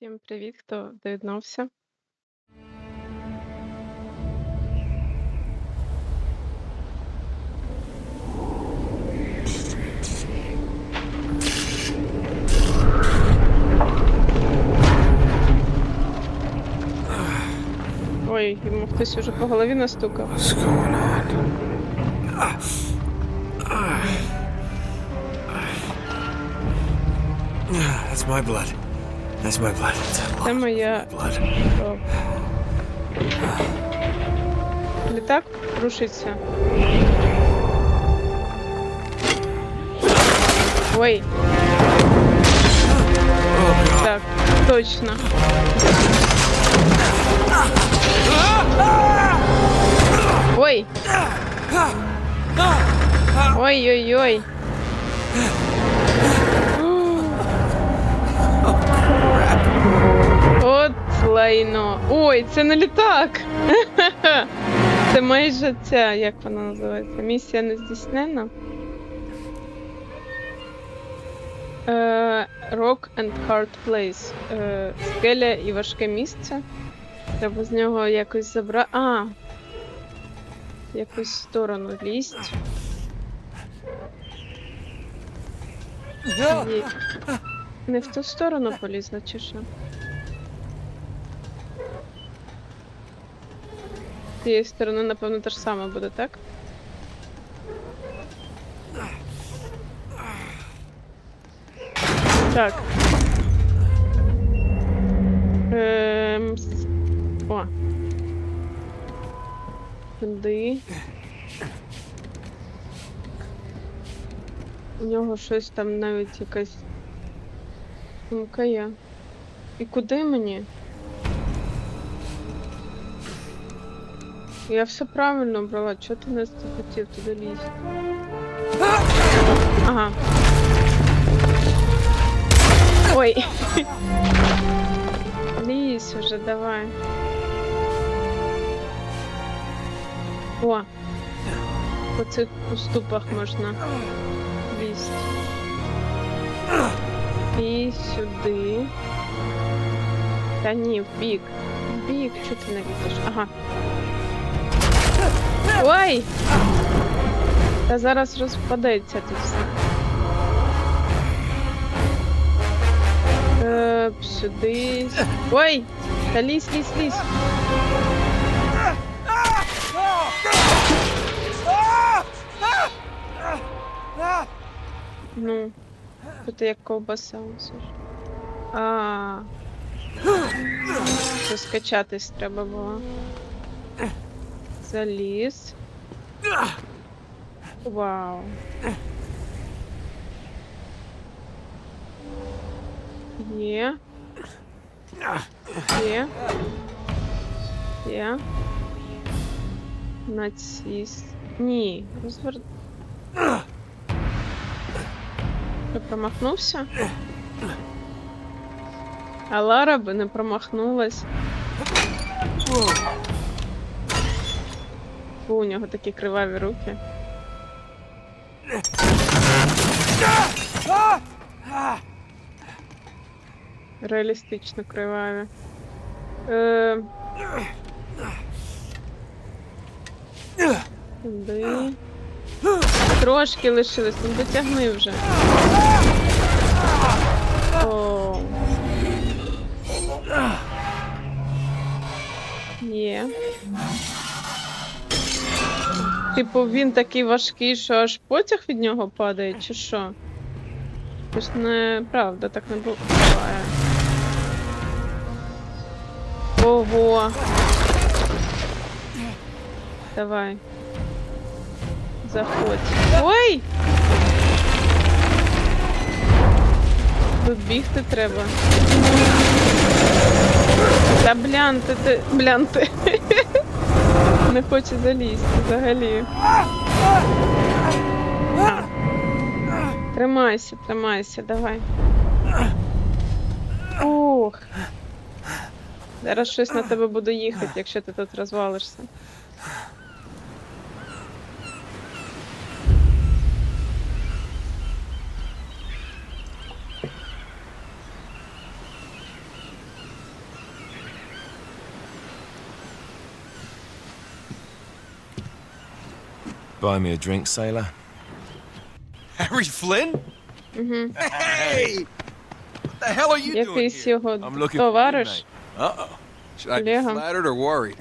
Всім привіт, хто доєднався. Ой, йому хтось уже по голові настукав. That's my blood. That's my blood. Це моя кров. Літак рушиться. Ой, так, точно. Ой. Ой-ой-ой. Лайно. Ой, це не літак. Це майже ця, як вона називається? Місія не здійснена. Е, Rock and Hard Place. Е, скеля і важке місце. Треба з нього якось забрати. А! Якусь сторону лізть. Не в ту сторону полізла, чи що? Цієї сторони, напевно, те ж саме буде, так? Так. Ем... О. Сюди. У нього щось там навіть якась сумка є. І куди мені? Я все правильно брала, чого ти не захотів туди лізти? Ага. Ой. Лізь уже, давай. О! По цих уступах можна лізти. І сюди. Та ні, в бік. В бік, чого ти не лізеш? Ага. Ой! Та зараз розпадеться тут все. Е, сюди. Ой! Та лізь, лізь, лізь. Ну, тут як ковбаса усе ж. А. Це скачатись треба було. Заліз. Вау. Є. Є. Є. Націс. Ні, розвер... Ти промахнувся? А Лара би не промахнулась. Фу, у нього такі криваві руки. Реалістично криваві. Е... Трошки лишилось, ну дотягни вже. О. Є. Типу він такий важкий, що аж потяг від нього падає, чи що? Ж неправда, так не буває. Ого. Давай. Заходь. Ой! Тут бігти треба. Та блянти ти. Блянти. Не хоче залізти взагалі. Тримайся, тримайся, давай. Ух. Зараз щось на тебе буде їхати, якщо ти тут розвалишся. Buy me a drink, sailor. Harry Flynn? Угу. Hey! What the hell are you doing Якийсь here? його I'm looking for you, товариш. mate. Uh-oh. Should I be Колега. flattered or worried?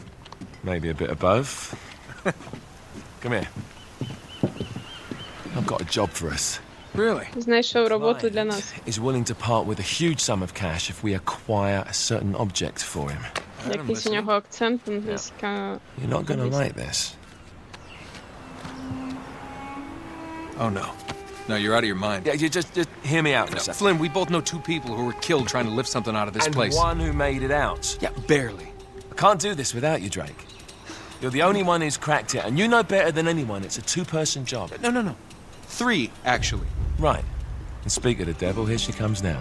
Maybe a bit of both. Come here. I've got a job for us. Really? Знайшов роботу для нас. Client is willing to part with a huge sum of cash if we acquire a certain object for him. I'm Якийсь у listening. нього акцент англійська. You're not going to Obviously. like this. Oh, no. No, you're out of your mind. Yeah, you just, just hear me out for a second. Flynn, we both know two people who were killed trying to lift something out of this and place. one who made it out. Yeah, barely. I can't do this without you, Drake. You're the only one who's cracked it, and you know better than anyone it's a two-person job. No, no, no. Three, actually. Right. And speak of the devil, here she comes now.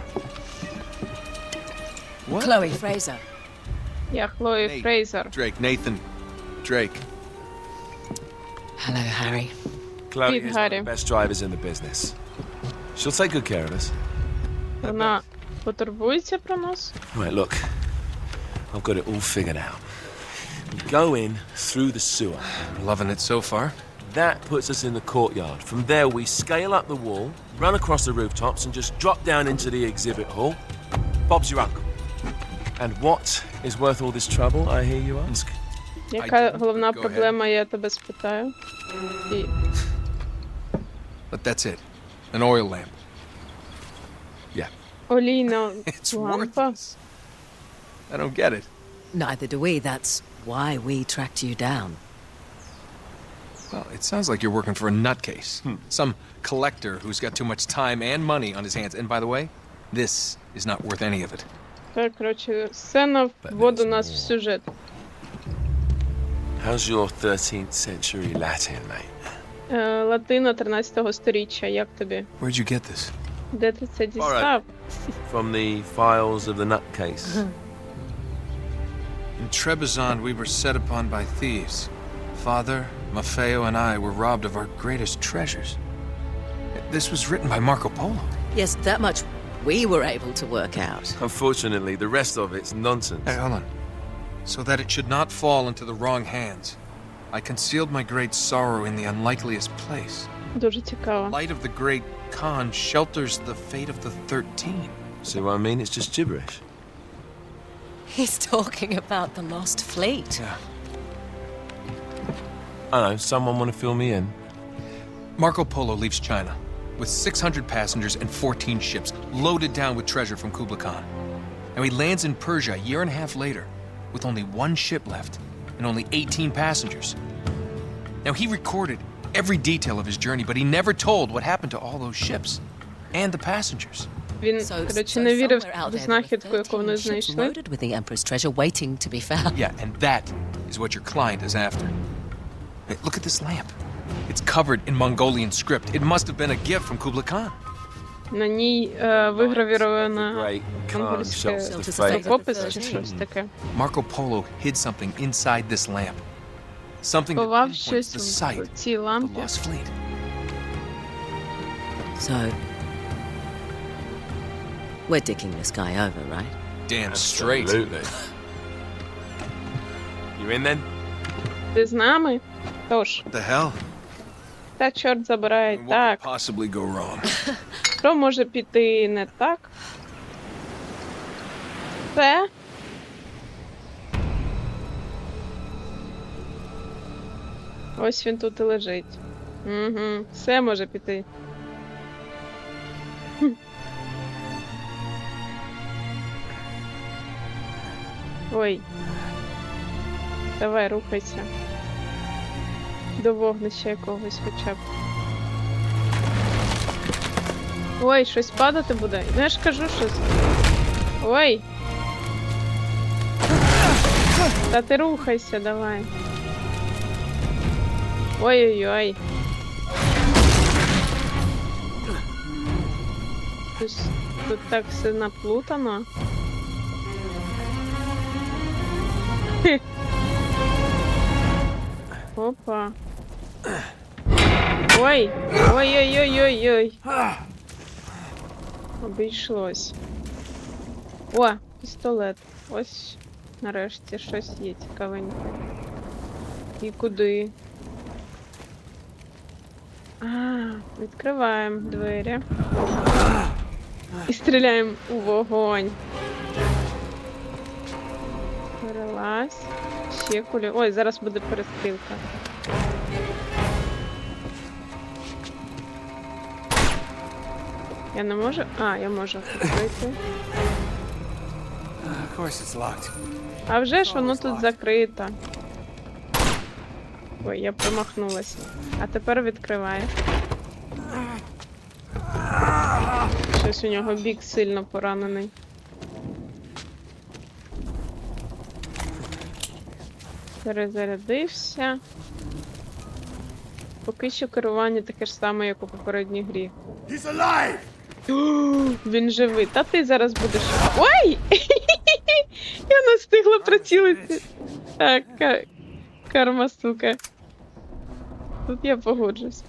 What? Chloe Fraser. Yeah, Chloe Nate, Fraser. Drake, Nathan. Drake. Hello, Harry. Chloe Steve is one of Hardy. the best drivers in the business. She'll take good care of us. Вона потурбується про нас. Right, look. I've got it all figured out. We go in through the sewer. Loving it so far. That puts us in the courtyard. From there, we scale up the wall, run across the rooftops, and just drop down into the exhibit hall. Bob's your uncle. And what is worth all this trouble, I hear you ask? Яка didn't. головна Go ahead. проблема, я тебе спитаю. І But that's it. An oil lamp. Yeah. олійна It's лампа. worthless. I don't get it. Neither do we. That's why we tracked you down. Well, it sounds like you're working for a nutcase. Some collector who's got too much time and money on his hands. And by the way, this is not worth any of it. Так, коротше, сцена вводу нас в сюжет. How's your 13th century Latin, mate? Е, Латина 13 сторіччя, як тобі? Where'd you get this? Де ти це дістав? From the files of the nutcase. In Trebizond, we were set upon by thieves. Father, Maffeo, and I were robbed of our greatest treasures. This was written by Marco Polo. Yes, that much we were able to work out. Unfortunately, the rest of it's nonsense. Hey, hold on. So that it should not fall into the wrong hands, I concealed my great sorrow in the unlikeliest place. Дуже цікаво. Light of the great Khan shelters the fate of the Thirteen. See what I mean? It's just gibberish. He's talking about the lost fleet. Yeah. I know, someone want to fill me in? Marco Polo leaves China with 600 passengers and 14 ships loaded down with treasure from Kublai Khan. And he lands in Persia a year and a half later with only one ship left and only 18 passengers. Now, he recorded every detail of his journey, but he never told what happened to all those ships and the passengers. Він, So, коротше, so не вірив somewhere out в there there знахідку, were яку вони 13 ships знайшли. loaded with the Emperor's treasure waiting to be found. Yeah, and that is what your client is after. Hey, look at this lamp. It's covered in Mongolian script. It must have been a gift from Kublai Khan. На ній е, вигравірована Great Khan монгольське shelters the Shelters fate. the fate. рукопис чи щось таке. Marco Polo hid something inside this lamp. Something that Ховав pinpoints щось the в site цій of the лампі. lost fleet. So, we're dicking this guy over, right? Damn straight. Absolutely. You in then? Ти з нами? Тож, What the hell? та чорт забирай. What Так, could possibly go wrong? що може піти не так? Це? Ось він тут і лежить. Угу. Все може піти. Ой. Давай, рухайся. До вогнища якогось хоча б. Ой, щось падати буде. Ну я ж кажу щось. Ой. Та ти рухайся, давай. Ой-ой-ой. Щось тут так все наплутано. Хе. Опа. Ой! Ой-ой-ой-ой-ой. Обійшлось. О, пістолет. Ось нарешті щось є цікавеньке. І куди? А, відкриваємо двері. І стріляємо у вогонь. Перелазь. Ще кулі. Ой, зараз буде перестрілка. Я не можу. А, я можу locked. А вже ж воно тут закрито. Ой, я промахнулася. А тепер відкриває. Щось у нього бік сильно поранений. Перезарядився. Поки що керування таке ж саме, як у попередній грі. He's alive! Він живий. Та ти зараз будеш. Ой! Я не встигла прицілити. Так, ка- карма, сука. Тут я погоджусь.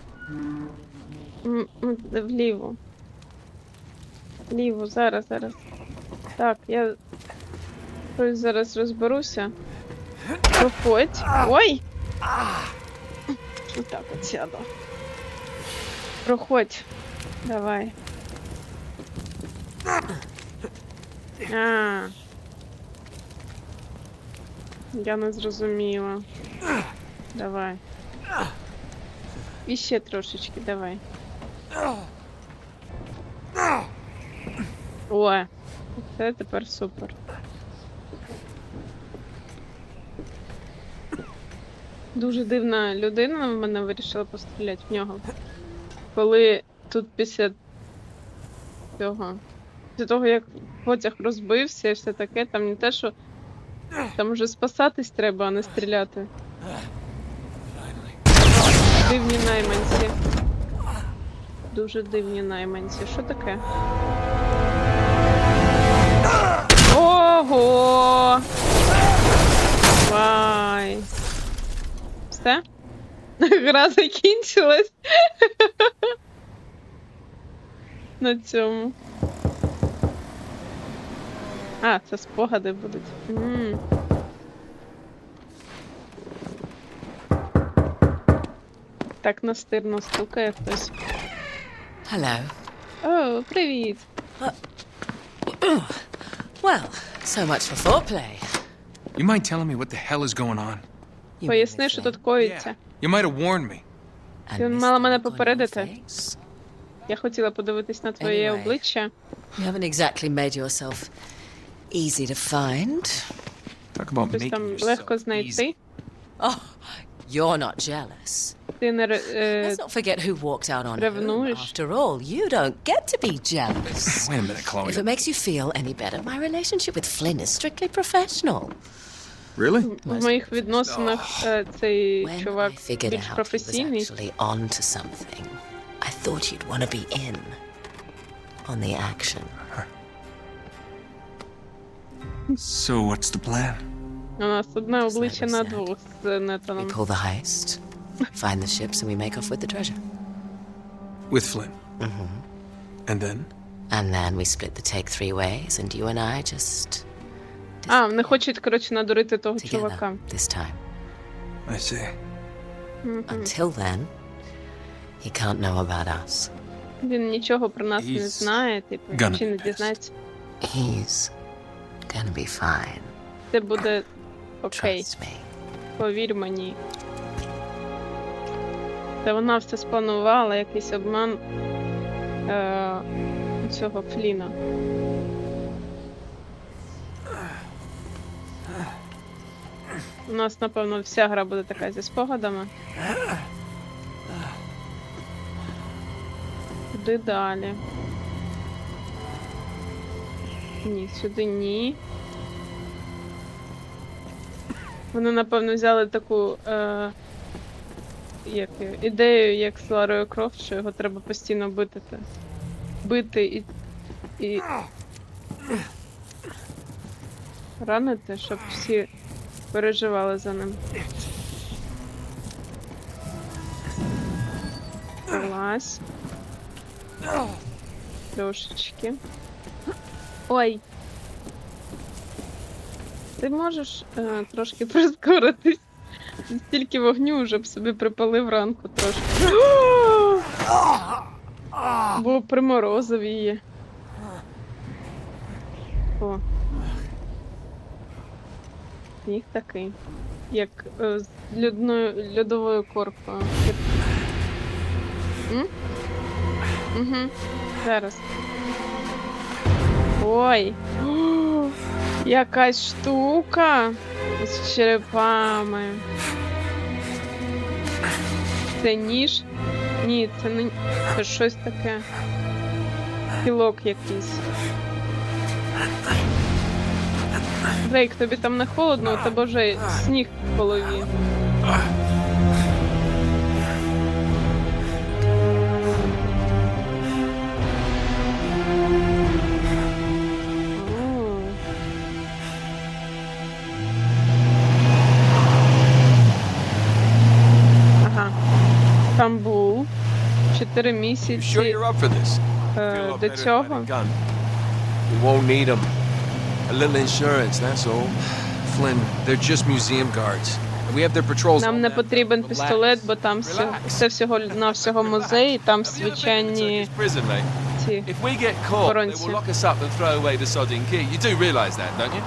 Вліво. Вліво, зараз, зараз. Так, я щось зараз розберуся. Проходь. Ой! Отак от сяду. Проходь. Давай. А. Я не зрозуміла. Давай. І ще трошечки, давай. О, це тепер супер. Дуже дивна людина в мене вирішила постріляти в нього. Коли тут після цього. Після того, як потяг розбився і все таке, там не те, що там вже спасатись треба, а не стріляти. Дивні найманці. Дуже дивні найманці. Що таке? Ого! Вай! Все? Гра закінчилась. На цьому. А, це спогади будуть. М. Так настирно стукає хтось. Hello. О, привіт! Well, so much for foreplay. You mind telling me what the hell is going on? You Поясни, що тут коїться. You might have warned me. And Ти missed мала the мене look on your попередити. face? Я хотіла подивитись на твоє Anyway. обличчя. You haven't exactly made yourself easy to find. Talk about Щось making там yourself легко easy. знайти. Oh, you're not jealous. Ти не ре- е, Let's not forget who walked out on whom. ревнуєш. After all, you don't get to be jealous. Wait a minute, Chloe. If it makes you feel any better, my relationship with Flynn is strictly professional. Really? в моїх відносинах е, цей When чувак I figured більш out he was професійний. actually on to something, I thought you'd want to be in on the action. So what's the plan? У нас одне обличчя like на we said. двох з We Нетаном. pull the heist, find the ships, and we make off with the treasure. With Flynn. And then? And then we split the take three ways, and you and I just А, вони хочуть, коротше, надурити того together чувака. this time. I see. Until then, he can't know about us. Він нічого про нас не He's знає, типу, gonna чи не be pissed. дізнається. He's gonna be fine. Це буде окей, Trust me. повір мені. Та вона все спланувала, якийсь обман е, цього Фліна. У нас, напевно, вся гра буде така зі спогадами. Куди далі? Ні, сюди ні. Вони, напевно, взяли таку е, як, ідею, як з Ларою Крофт, що його треба постійно бити. Бити і, і ранити, щоб всі переживали за ним. Залазь. Трошечки. Ой. Ти можеш е, трошки прискоритись? Стільки вогню вже б собі припалив ранку трошки. Бо приморозив її. О. Сніг такий. Як е, з льодною, льодовою коркою. Угу. Зараз. Ой. Якась штука з черепами. Це ніж? Ні, це не це щось таке. Кілок якийсь. Дрейк, тобі там не холодно, у тебе вже сніг в голові. Стамбул. Чотири місяці е, до цього. You won't need them. A little insurance, that's all. Flynn, they're just museum guards. We have their patrols. Нам не потрібен пістолет, бо там все, всього на всього музей, і там звичайні ці. If we get caught, they Коронці. will lock us up and throw away the sodding key. You do realise that, don't you?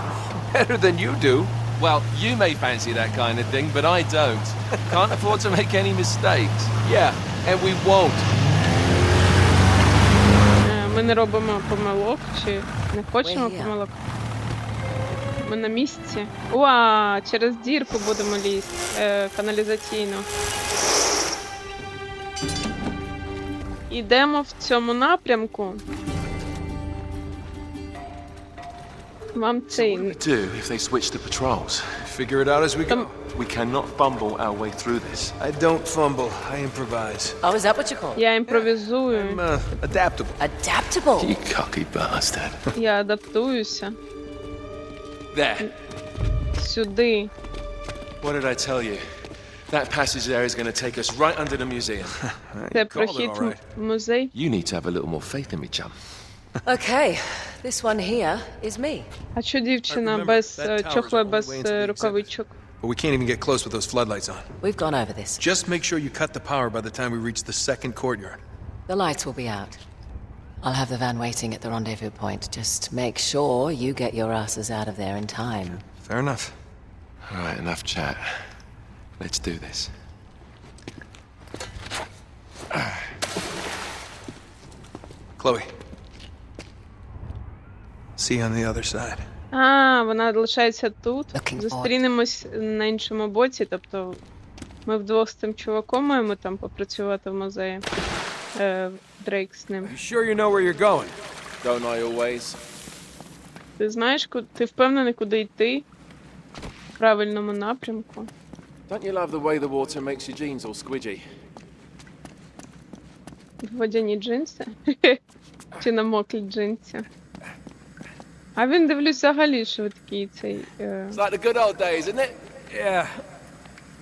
Better than you do. Well, you may fancy that kind of thing, but I don't. Can't afford to make any mistakes. Yeah, and we won't. Е, Ми не робимо помилок чи не хочемо помилок. Ми на місці. Уа, через дірку будемо лізти е, каналізаційну. Ідемо в цьому напрямку. Вам цей. do if they switch the patrols? Figure it out as we go. Um, We cannot fumble our way through this. I don't fumble. I improvise. Oh, is that what you call it? Я імпровізую, I'm uh, adaptable. Adaptable. You cocky bastard. я адаптуюся There. сюди. What did I tell you? That passage there is going to take us right under the museum. Це called it прохід all right. в музей. You need to have a little more faith in me, chum. Okay, this one here is me. А що дівчина remember, без that е, tower's чохла the only без way into е, the рукавичок? But we can't even get close with those floodlights on. We've gone over this. Just make sure you cut the power by the time we reach the second courtyard. The lights will be out. I'll have the van waiting at the rendezvous point. Just make sure you get your asses out of there in time. Fair enough. All right, enough chat. Let's do this. Chloe. See on the other side. А, вона лишається тут. Зустрінемось на іншому боці. Тобто ми вдвох з тим чуваком маємо там попрацювати в музеї. Е, Дрейк з ним. Sure you know where you're going? Don't I always? Ти знаєш, ку- ти впевнений, куди йти? В правильному напрямку. Don't you love the way the water makes your jeans all squidgy? Водяні джинси? Чи намоклі джинси? А він дивлюсь взагалі швидкий цей. Е... It's like the good old days, isn't it? Yeah.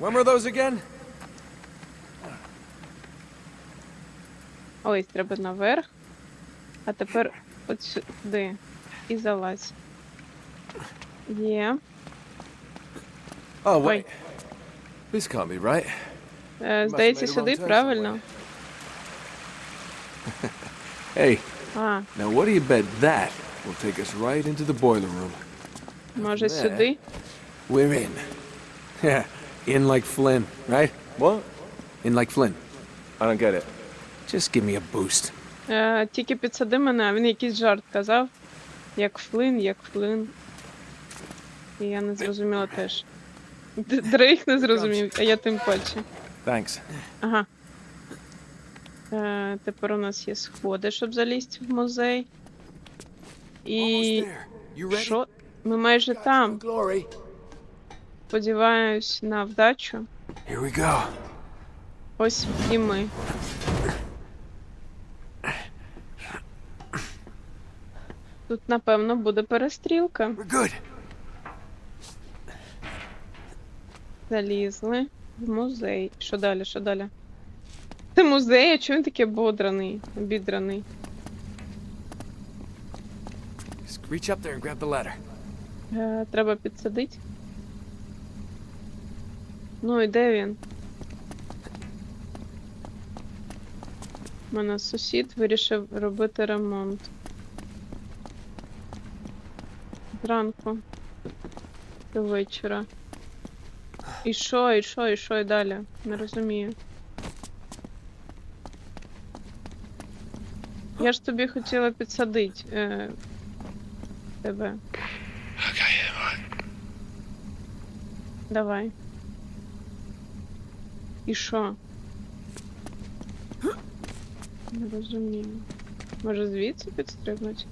When were those again? Ось, треба наверх. А тепер от сюди. І залазь. Є. Oh, Ой. This can't be right. Е, здається, сюди правильно. Hey, А, now what do you bet that will take us right into the boiler room? може сюди? We're in. Yeah, in like Flynn, right? What? In like Flynn. I don't get it. Just give me a boost. Е, тільки підсади мене, а він якийсь жарт казав. Як флин, як флин. І я не зрозуміла теж. Д- Дрейк не зрозумів, а я тим паче. Thanks. Ага. Е, тепер у нас є сходи, щоб залізти в музей. І. Що? Ми майже там. Сподіваюсь на вдачу. Ось і ми. Тут, напевно, буде перестрілка. Залізли в музей. Що далі? Що далі? Це музей, а чого він такий бодраний, обідраний? Just reach up there and grab the ladder. Е, треба підсадити. Ну і де він? У мене сусід вирішив робити ремонт. Зранку до вечора. І що, і що, і що, і далі? Не розумію. Я ж тобі хотіла підсадити е, тебе. Давай. І що? Не розумію. Може звідси підстрибнути?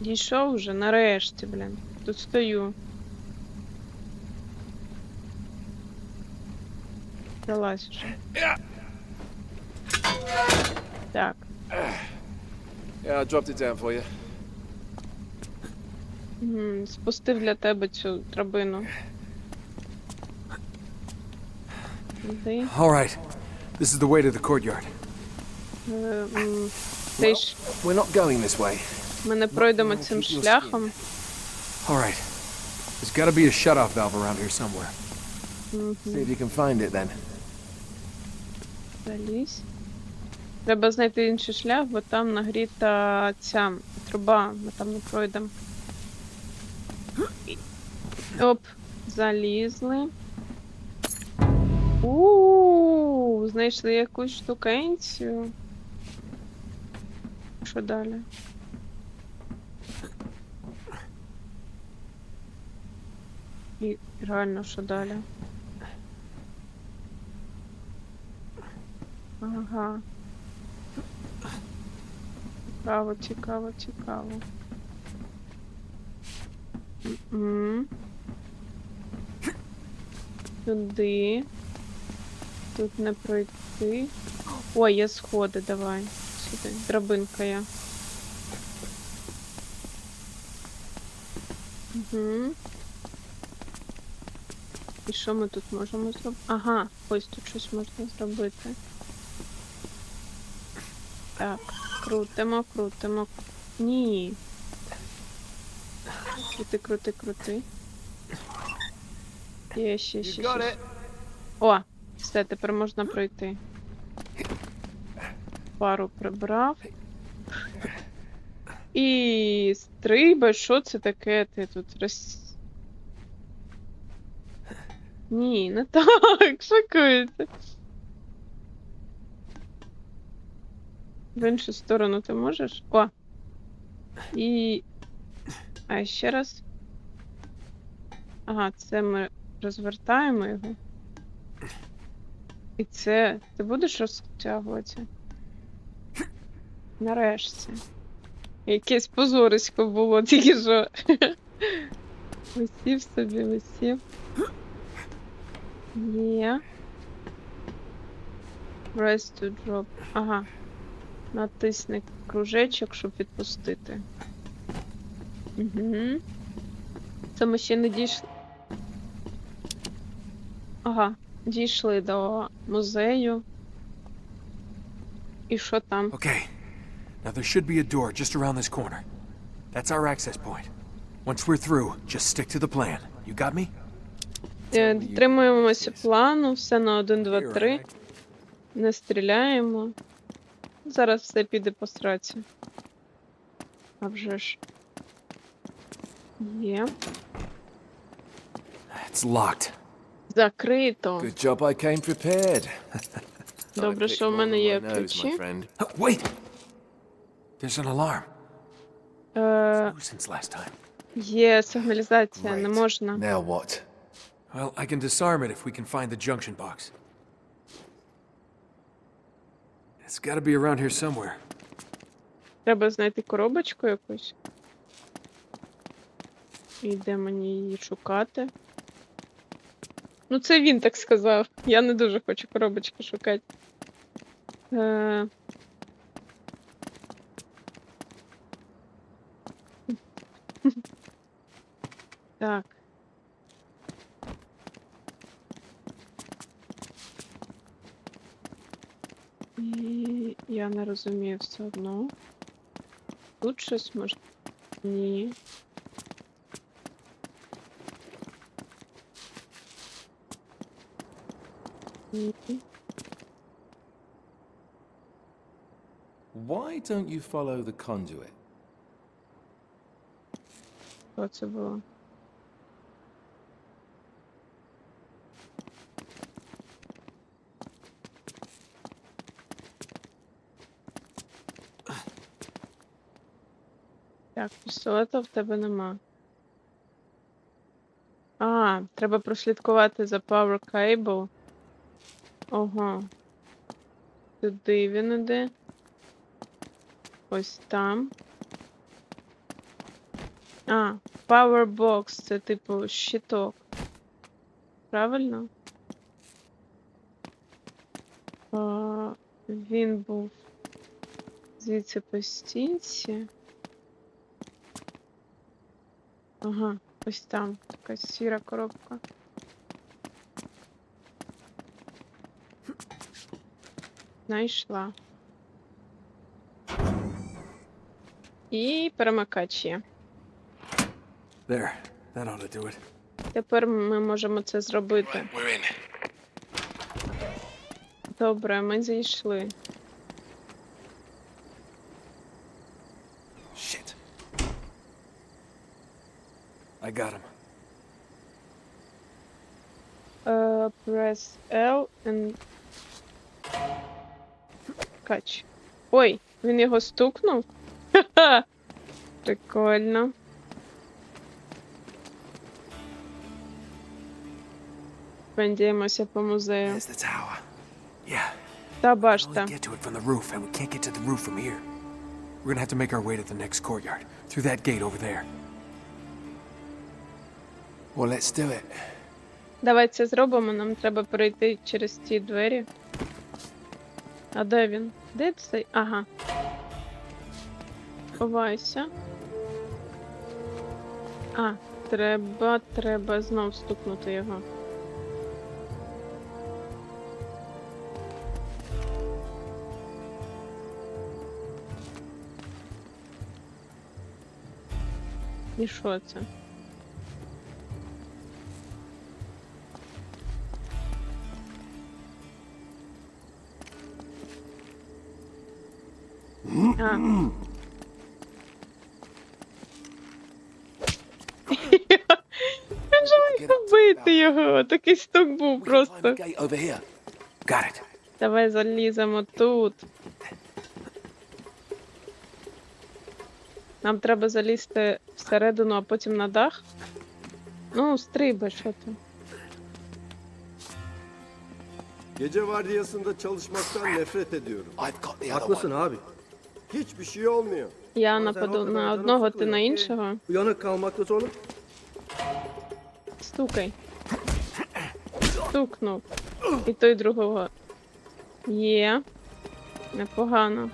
Дійшов вже, нарешті, блін. Тут стою. Залазь вже. Yeah, I dropped it down for you. Спустив для тебе цю драбину. Іди. All right. This is the way to the courtyard. Е, м, Ти ж We're not going this way. ми не пройдемо цим шляхом. All right. There's got to be a shut-off valve around here somewhere. See if you can find it then. Залізь. Треба знайти інший шлях, бо там нагріта ця труба, ми там не пройдемо. Оп, залізли. У, знайшли якусь штукенцію. Що далі? І реально, що далі? Ага. Цікаво, цікаво, цікаво. Сюди. Тут не пройти. Ой, є сходи, давай. Сюди. Драбинка я. Угу. І що ми тут можемо зробити? Ага, ось тут щось можна зробити. Так, крутимо, крутимо. Ні. Крути, крути, крути. Є ще, ще, ще. О, все, тепер можна пройти. Пару прибрав. І стрибай, що це таке? Ти тут роз... Ні, не так, шокується. В іншу сторону ти можеш? О! І. А ще раз. Ага, це ми розвертаємо його. І це. Ти будеш розтягувати? Нарешті. Якесь позорисько було, тільки що. Висів собі, висів. Є. Press to drop. Ага. Натисни кружечок, щоб відпустити. Угу. Це ми ще не дійшли. Ага, дійшли до музею. І що там? Okay. Now there should be a door just around this corner. That's our access point. Once we're through, just stick to the plan. You got me? Е, Дотримуємося плану, все на 1, 2, 3. Не стріляємо. Зараз все піде по сраці. А вже ж. Є. It's locked. Закрито. Good job I came prepared. Добре, що в мене є ключі. Uh, wait! There's an alarm. Е, since last time. є сигналізація, не Right. можна. Now what? Well, I can disarm it if we can find the junction box. It's got to be around here somewhere. Треба знайти коробочку якусь. І де мені її шукати? Ну, це він так сказав. Я не дуже хочу коробочки шукати. Е... Так. І я не розумію все одно. Тут щось може. Ні. Ні. Why don't you follow the conduit? Що це було? Так, пістолета в тебе нема. А, треба прослідкувати за Power Cable. Ого. Туди він іде. Ось там. А, Powerbox це типу щиток. Правильно? А, він був звідси по стінці. Ага, ось там така сіра коробка. Знайшла. І перемикач є. There. That ought to do it. Тепер ми можемо це зробити. Добре, ми зайшли. Shit. I got him. Uh, press L and catch. Ой, він його стукнув? Ха-ха! Прикольно. Пендіємося по музею. There's the tower. Yeah. Та Only башта. get to it from the roof, and we can't get to the roof from here. We're gonna have to make our way to the next courtyard, through that gate over there. Well, let's do it. Давай це зробимо, нам треба перейти через ті двері. А де він? Де цей? Ага. Ховайся. А, треба, треба знов стукнути його. І що це? Він же міг вбити його. Такий стук був просто. Давай заліземо тут. Нам треба залізти всередину, а потім на дах. Ну, стрибай, що ти. Gece vardiyasında çalışmaktan nefret ediyorum. The Haklısın abi. Hiçbir şey olmuyor. Я нападу на одного, ти на іншого. Uyanık kalmakta zorluk. Стукай. Стукнув. І той другого. Є. Непогано.